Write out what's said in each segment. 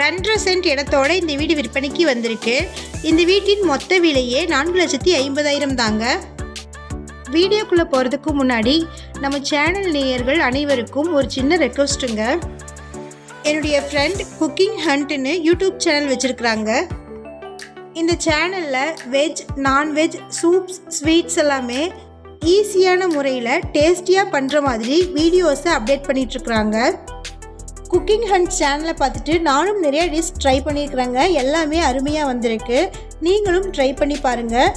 ரெண்டரை சென்ட் இடத்தோட இந்த வீடு விற்பனைக்கு வந்திருக்கு. இந்த வீட்டின் மொத்த விலையே நான்கு லட்சத்தி ஐம்பதாயிரம் தாங்க. வீடியோக்குள்ளே போகிறதுக்கு முன்னாடி நம்ம சேனல் நேயர்கள் அனைவருக்கும் ஒரு சின்ன ரெக்வஸ்ட்டுங்க. என்னுடைய ஃப்ரெண்ட் குக்கிங் ஹண்ட்னு யூடியூப் சேனல் வச்சுருக்குறாங்க. இந்த சேனலில் வெஜ் நான்வெஜ் சூப்ஸ் ஸ்வீட்ஸ் எல்லாமே ஈஸியான முறையில் டேஸ்டியாக பண்ணுற மாதிரி வீடியோஸை அப்டேட் பண்ணிகிட்ருக்குறாங்க குக்கிங் ஹண்ட் சேனலை பார்த்துட்டு நானும் நிறைய டிஷ் ட்ரை பண்ணியிருக்கிறேங்க. எல்லாமே அருமையாக வந்திருக்கு. நீங்களும் ட்ரை பண்ணி பாருங்கள்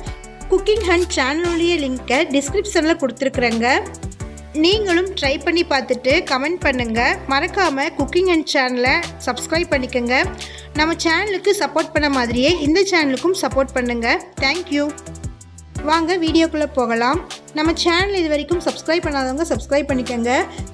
குக்கிங் ஹண்ட் சேனலுடைய லிங்க்கை டிஸ்கிரிப்ஷனில் கொடுத்துருக்குறேங்க. நீங்களும் ட்ரை பண்ணி பார்த்துட்டு கமெண்ட் பண்ணுங்கள் மறக்காமல் குக்கிங் அண்ட் சேனலை சப்ஸ்கிரைப் பண்ணிக்கோங்க. நம்ம சேனலுக்கு சப்போர்ட் பண்ண மாதிரியே இந்த சேனலுக்கும் சப்போர்ட் பண்ணுங்கள் தேங்க்யூ வாங்க வீடியோக்குள்ளே போகலாம். நம்ம சேனல் இது வரைக்கும் சப்ஸ்கிரைப் பண்ணாதவங்க சப்ஸ்கிரைப் பண்ணிக்கோங்க.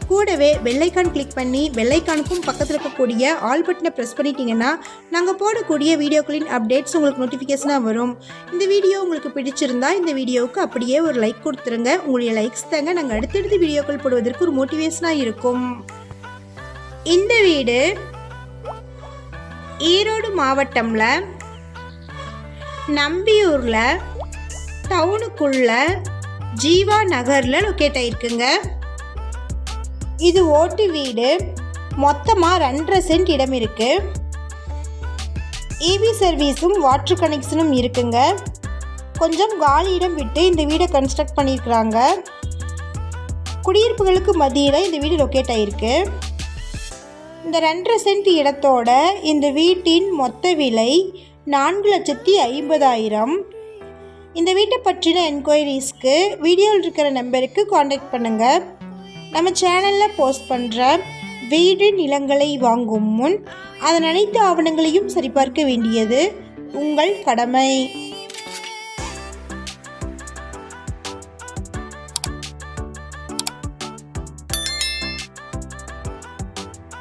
கூடவே வெள்ளைக்கான் கிளிக் பண்ணி வெள்ளைக்கானுக்கும் பக்கத்தில் இருக்கக்கூடிய ஆல் பட்டனை ப்ரெஸ் பண்ணிட்டீங்கன்னா நாங்கள் போடக்கூடிய வீடியோக்களின் அப்டேட்ஸ் உங்களுக்கு நோட்டிஃபிகேஷனாக வரும். இந்த வீடியோ உங்களுக்கு பிடிச்சிருந்தா இந்த வீடியோவுக்கு அப்படியே ஒரு லைக் கொடுத்துருங்க. உங்களுடைய லைக்ஸ் தாங்க நாங்கள் அடுத்தடுத்து வீடியோக்கள் போடுவதற்கு ஒரு மோட்டிவேஷனாக இருக்கும். இந்த வீடு ஈரோடு மாவட்டம்ல நம்பியூரில் டவுனுக்குள்ள ஜீவா நகரில் லொக்கேட் ஆயிருக்குங்க. இது ஓட்டு வீடு. மொத்தமாக ரெண்டரை சென்ட் இடம் இருக்கு. இபி சர்வீஸும் வாட்ரு கனெக்ஷனும் இருக்குங்க. கொஞ்சம் காலி இடம் விட்டு இந்த வீடை கன்ஸ்ட்ரக்ட் பண்ணியிருக்கிறாங்க. குடியிருப்புகளுக்கு மத்தியில் இந்த வீடு லொக்கேட் ஆகிருக்கு இந்த ரெண்டரை சென்ட் இடத்தோட இந்த வீட்டின் மொத்த விலை நான்கு லட்சத்தி ஐம்பதாயிரம். இந்த வீட்டை பற்றின என்கொயரிஸ்க்கு வீடியோவில் இருக்கிற நம்பருக்கு காண்டாக்ட் பண்ணுங்கள் நம்ம சேனலில் போஸ்ட் பண்ணுற வீடு நிலங்களை வாங்கும் முன் அதன் அனைத்து ஆவணங்களையும் சரிபார்க்க வேண்டியது உங்கள் கடமை.